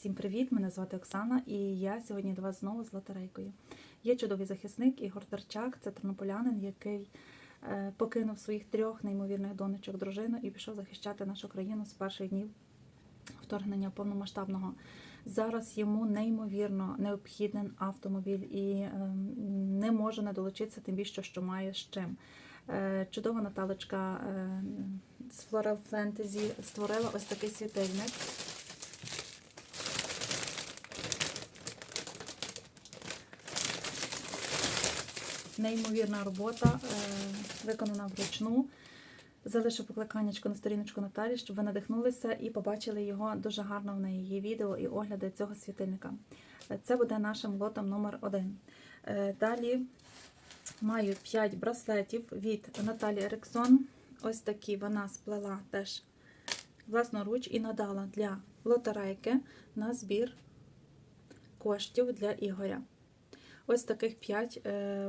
Всім привіт! Мене звати Оксана, і я сьогодні до вас знову з лотерейкою. Є чудовий захисник Ігор Дарчак, це тернополянин, який е, покинув своїх трьох неймовірних донечок дружину і пішов захищати нашу країну з перших днів вторгнення повномасштабного. Зараз йому неймовірно необхідний автомобіль і е, не може не долучитися, тим більше, що має з чим. Е, Чудова Наталочка з Floral Fantasy створила ось такий світильник. Неймовірна робота, е, виконана вручну. Залишу покликаннячко на сторіночку Наталі, щоб ви надихнулися і побачили його дуже гарно в неї відео і огляди цього світильника. Е, Це буде нашим лотом номер один. Е, Далі маю 5 браслетів від Наталі Ериксон. Ось такі вона сплела теж власноруч і надала для лотерейки на збір коштів для Ігоря. Ось таких 5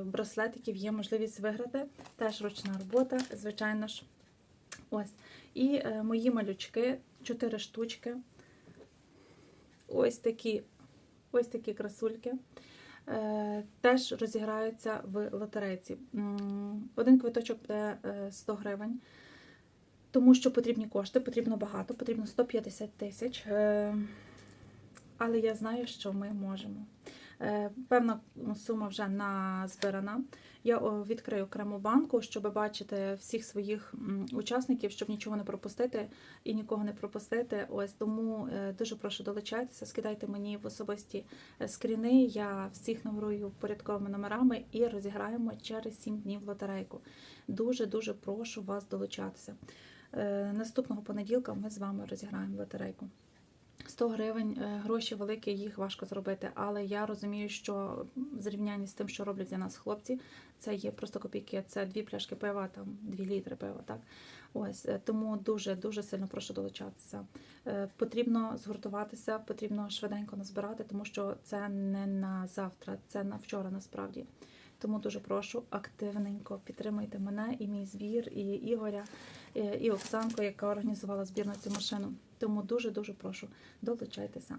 браслетиків є можливість виграти. Теж ручна робота, звичайно ж. Ось. І е, мої малючки, 4 штучки. Ось такі, ось такі красульки. Е, теж розіграються в лотерейці. Один квиточок буде е, 100 гривень, тому що потрібні кошти, потрібно багато, потрібно 150 тисяч. Е, Але я знаю, що ми можемо. Е, Певна сума вже назбирана. Я відкрию окрему банку, щоб бачити всіх своїх учасників, щоб нічого не пропустити і нікого не пропустити. Ось тому е, дуже прошу долучайтеся, скидайте мені в особисті е, скріни. Я всіх номерую порядковими номерами і розіграємо через 7 днів лотерейку. Дуже дуже прошу вас долучатися. Наступного понеділка ми з вами розіграємо лотерейку. 100 гривень е, гроші великі, їх важко зробити, але я розумію, що в зрівнянні з тим, що роблять для нас хлопці, це є просто копійки. Це дві пляшки пива, там дві літри пива. Так ось е, тому дуже дуже сильно прошу долучатися. Е, Потрібно згуртуватися, потрібно швиденько назбирати, тому що це не на завтра, це на вчора насправді. Тому дуже прошу активненько підтримайте мене і мій збір, і Ігоря, і Оксанку, яка організувала збір на цю машину. Тому дуже дуже прошу долучайтеся.